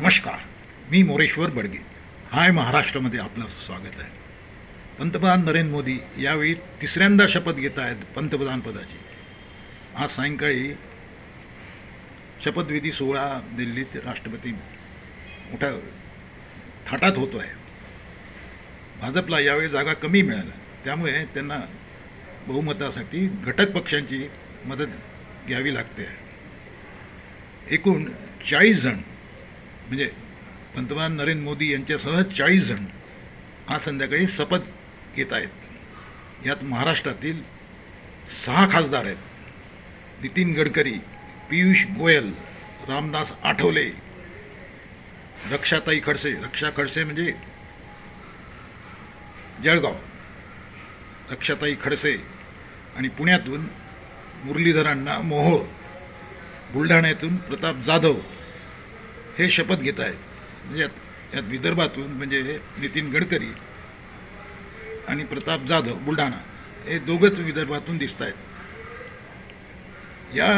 नमस्कार मी मोरेश्वर बडगे. हाय महाराष्ट्रामध्ये आपलं स्वागत आहे. पंतप्रधान नरेंद्र मोदी यावेळी तिसऱ्यांदा शपथ घेत आहेत पंतप्रधानपदाची आज सायंकाळी शपथविधी सोहळा दिल्लीत राष्ट्रपती मोठ्या थाटात होतो आहे. भाजपला यावेळी जागा कमी मिळाल्या त्यामुळे त्यांना बहुमतासाठी घटक पक्षांची मदत घ्यावी लागते आहे. एकूण चाळीस जण म्हणजे पंतप्रधान नरेंद्र मोदी यांच्यासह चाळीस जण आज संध्याकाळी शपथ घेत आहेत. यात महाराष्ट्रातील सहा खासदार आहेत. नितीन गडकरी पियुष गोयल रामदास आठवले रक्षाताई खडसे. रक्षा खडसे म्हणजे जळगाव. रक्षाताई खडसे आणि पुण्यातून मुरलीधरांना मोहोळ. बुलढाण्यातून प्रताप जाधव. हे शपथ घेत आहेत. म्हणजे यात यात विदर्भातून म्हणजे नितीन गडकरी आणि प्रताप जाधव बुलढाणा हे दोघंच विदर्भातून दिसत आहेत. या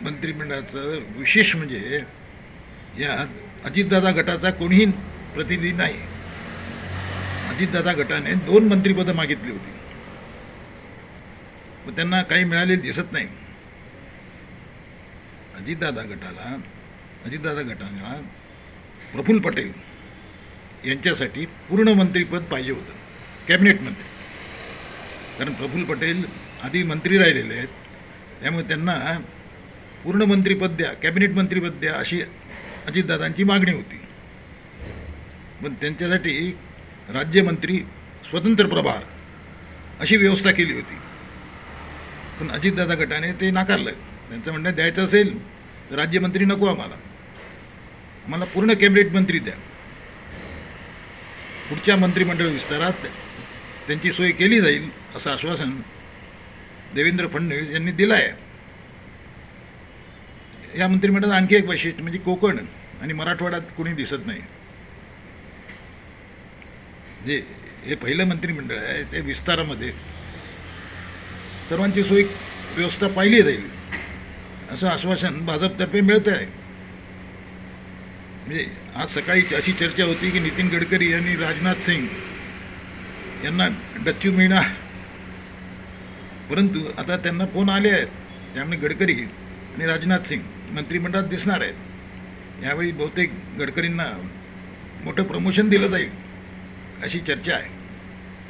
मंत्रिमंडळाचं विशेष म्हणजे यात अजितदादा गटाचा कोणीही प्रतिनिधी नाही. अजितदादा गटाने दोन मंत्रिपदं मागितली होती. व त्यांना काही मिळालेली दिसत नाही. अजितदादा गटाला अजितदादा गटाला प्रफुल्ल पटेल यांच्यासाठी पूर्ण मंत्रीपद पाहिजे होतं. कॅबिनेट मंत्री. कारण प्रफुल्ल पटेल आधी मंत्री राहिलेले आहेत. त्यामुळे त्यांना पूर्ण मंत्रीपद द्या कॅबिनेट मंत्रीपद द्या अशी अजितदादांची मागणी होती. पण त्यांच्यासाठी राज्यमंत्री स्वतंत्र प्रभार अशी व्यवस्था केली होती. पण अजितदादा गटाने ते नाकारलं. त्यांचं म्हणणं द्यायचं असेल तर राज्यमंत्री नको आम्हाला. मला पूर्ण कॅबिनेट मंत्री द्या. पुढच्या मंत्रिमंडळ विस्तारात त्यांची सोय केली जाईल असं आश्वासन देवेंद्र फडणवीस यांनी दिलं आहे या मंत्रिमंडळात आणखी एक वैशिष्ट्य म्हणजे कोकण आणि मराठवाड्यात कोणी दिसत नाही. जे हे पहिलं मंत्रिमंडळ आहे ते विस्तारामध्ये सर्वांची सोयी व्यवस्था पाहिली जाईल असं आश्वासन भाजपतर्फे मिळतं आहे म्हणजे आज सकाळी अशी चर्चा होती की नितीन गडकरी यांनी राजनाथ सिंग यांना डच्चू मिळणार परंतु आता त्यांना फोन आले आहेत. त्यामुळे गडकरी आणि राजनाथ सिंग मंत्रिमंडळात दिसणार आहेत. यावेळी बहुतेक गडकरींना मोठं प्रमोशन दिलं जाईल अशी चर्चा आहे.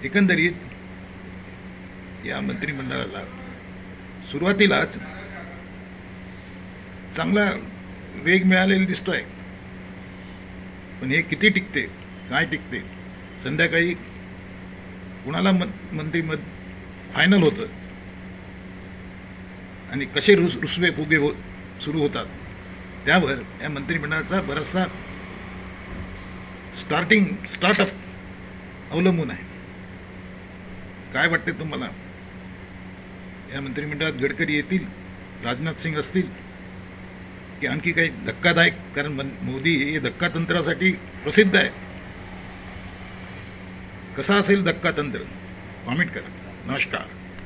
एकंदरीत या मंत्रिमंडळाला सुरुवातीलाच चांगला वेग मिळालेला दिसतो आहे पण हे किती टिकते? काय टिकते? संध्याकाळी कुणाला मं मंत्रिमद फायनल होतं? आणि कसे रुस रुसवे फुगे हो सुरू होतात? त्यावर या मंत्रिमंडळाचा बराचसा स्टार्टिंग स्टार्टअप अवलंबून आहे. काय वाटते तुम्हाला? या मंत्रिमंडळात गडकरी येतील राजनाथ सिंग असतील की आणखी काही धक्कादायक कारण मोदी हे धक्कातंत्रासाठी प्रसिद्ध आहे. कसा असेल धक्कातंत्र? कॉमेंट करा. नमस्कार.